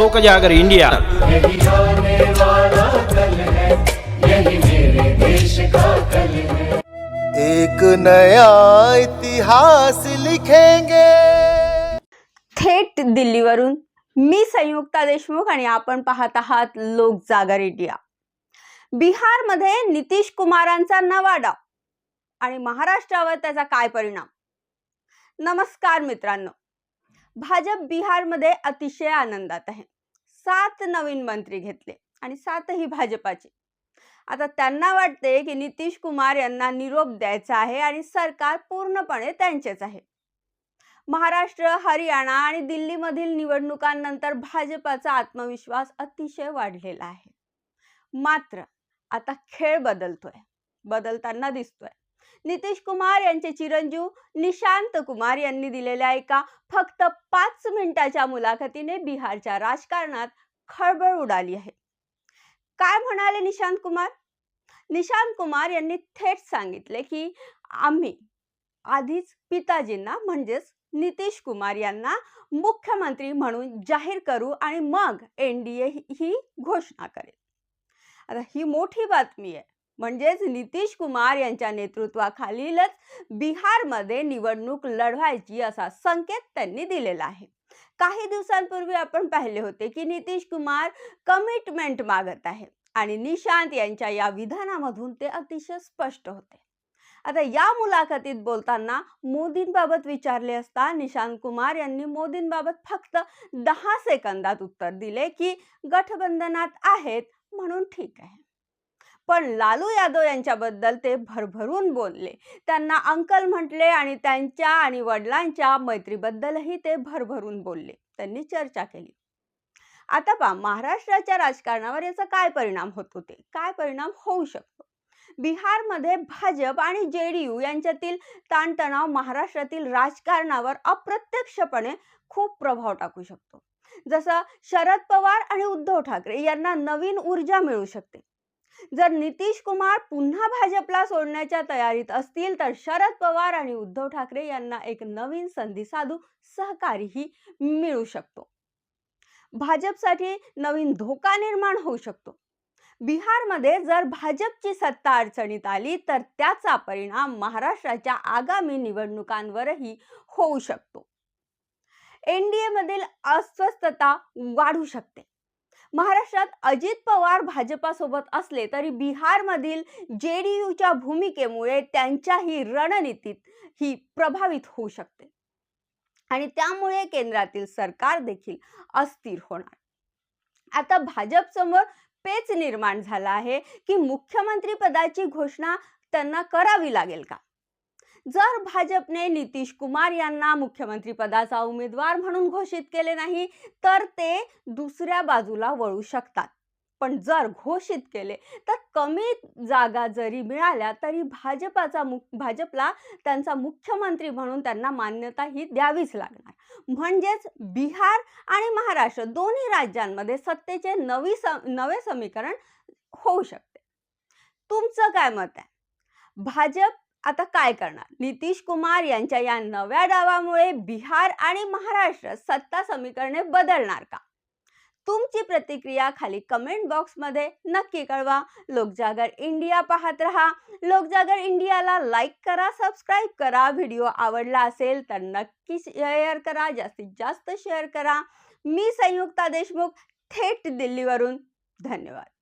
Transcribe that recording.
लोक जागर इंडिया. यही आने वाला कल है यही मेरे देश का कल है एक नया इतिहास लिखेंगे. थेट दिल्लीवरून मी संयुक्ता देशमुख आणि आपण पाहत आहात लोक जागर इंडिया. बिहारमध्ये नितीश कुमारांचा नवा डाव आणि महाराष्ट्रावर त्याचा काय परिणाम? नमस्कार मित्रांनो. भाजप बिहारमध्ये अतिशय आनंदात आहे. सात नवीन मंत्री घेतले आणि सातही भाजपाचे. आता त्यांना वाटते की नितीश कुमार यांना निरोप द्यायचा आहे आणि सरकार पूर्णपणे त्यांचेच आहे. महाराष्ट्र हरियाणा आणि दिल्लीमधील निवडणुकांनंतर भाजपाचा आत्मविश्वास अतिशय वाढलेला आहे. मात्र आता खेळ बदलतोय. बदलताना दिसतोय. नितीश कुमार यांचे चिरंजीव निशांत कुमार यांनी दिलेल्या एका फक्त पाच मिनिटाच्या मुलाखतीने बिहारच्या राजकारणात खळबळ उडाली आहे. काय म्हणाले निशांत कुमार? निशांत कुमार यांनी थेट सांगितले की आम्ही आधीच पिताजींना म्हणजेच नितीश कुमार यांना मुख्यमंत्री म्हणून जाहीर करू आणि मग एन डी ए ही घोषणा करेल. आता ही मोठी बातमी आहे. म्हणजेच नितीश कुमार यांच्या नेतृत्वाखालीलच बिहारमध्ये निवडणूक लढवायची असा संकेत त्यांनी दिलेला आहे. काही दिवसांपूर्वी आपण पाहिले होते की नितीश कुमार कमिटमेंट मागत आहे आणि निशांत यांच्या या विधानामधून ते अतिशय स्पष्ट होते. आता या मुलाखतीत बोलताना मोदींबाबत विचारले असता निशांत कुमार यांनी मोदींबाबत फक्त दहा सेकंदात उत्तर दिले की गठबंधनात आहेत म्हणून ठीक आहे. पण लालू यादव यांच्याबद्दल ते भरभरून बोलले. त्यांना अंकल म्हटले आणि त्यांच्या आणि वडिलांच्या मैत्रीबद्दलही ते भरभरून बोलले. त्यांनी चर्चा केली. आता पहा महाराष्ट्राच्या राजकारणावर याचा काय परिणाम होत होते? काय परिणाम होऊ शकतो? बिहारमध्ये भाजप आणि जे डी यू यांच्यातील ताणतणाव महाराष्ट्रातील राजकारणावर अप्रत्यक्षपणे खूप प्रभाव टाकू शकतो. जसं शरद पवार आणि उद्धव ठाकरे यांना नवीन ऊर्जा मिळू शकते. जर नितीश कुमार पुन्हा भाजपला सोडण्याच्या तयारीत असतील तर शरद पवार आणि उद्धव ठाकरे यांना एक नवीन संधी साधू सहकारीही मिळू शकतो. भाजपसाठी नवीन धोका निर्माण होऊ शकतो. बिहारमध्ये जर भाजपची सत्ता अडचणीत आली तर त्याचा परिणाम महाराष्ट्राच्या आगामी निवडणुकांवरही होऊ शकतो. एनडीए मधील अस्वस्थता वाढू शकते. महाराष्ट्रात अजित पवार भाजपासोबत असले तरी बिहारमधील जे डी यूच्या भूमिकेमुळे त्यांच्याही रणनीतीत ही प्रभावित होऊ शकते. आणि त्यामुळे केंद्रातील सरकार देखील अस्थिर होणार. आता भाजपसमोर पेच निर्माण झाला आहे की मुख्यमंत्री पदाची घोषणा त्यांना करावी लागेल का? जर भाजपने नितीश कुमार यांना मुख्यमंत्रीपदाचा उमेदवार म्हणून घोषित केले नाही तर ते दुसऱ्या बाजूला वळू शकतात. पण जर घोषित केले तर कमी जागा जरी मिळाल्या तरी भाजपाचा मु भाजपला त्यांचा मुख्यमंत्री म्हणून त्यांना मान्यता ही द्यावीच लागणार. म्हणजेच बिहार आणि महाराष्ट्र दोन्ही राज्यांमध्ये सत्तेचे नवी स नवे समीकरण होऊ शकते. तुमचं काय मत आहे? भाजप आता काय करणार? नितीश कुमार यांच्या या नव्या डावामुळे बिहार आणि महाराष्ट्र सत्ता समीकरणे बदलणार का? तुमची प्रतिक्रिया खाली कमेंट बॉक्समध्ये नक्की कळवा. लोकजागर इंडिया पाहत रहा. लोकजागर इंडियाला लाईक करा सबस्क्राईब करा. व्हिडिओ आवडला असेल तर नक्की शेअर करा. जास्तीत जास्त शेअर करा. मी संयुक्ता देशमुख थेट दिल्लीवरून. धन्यवाद.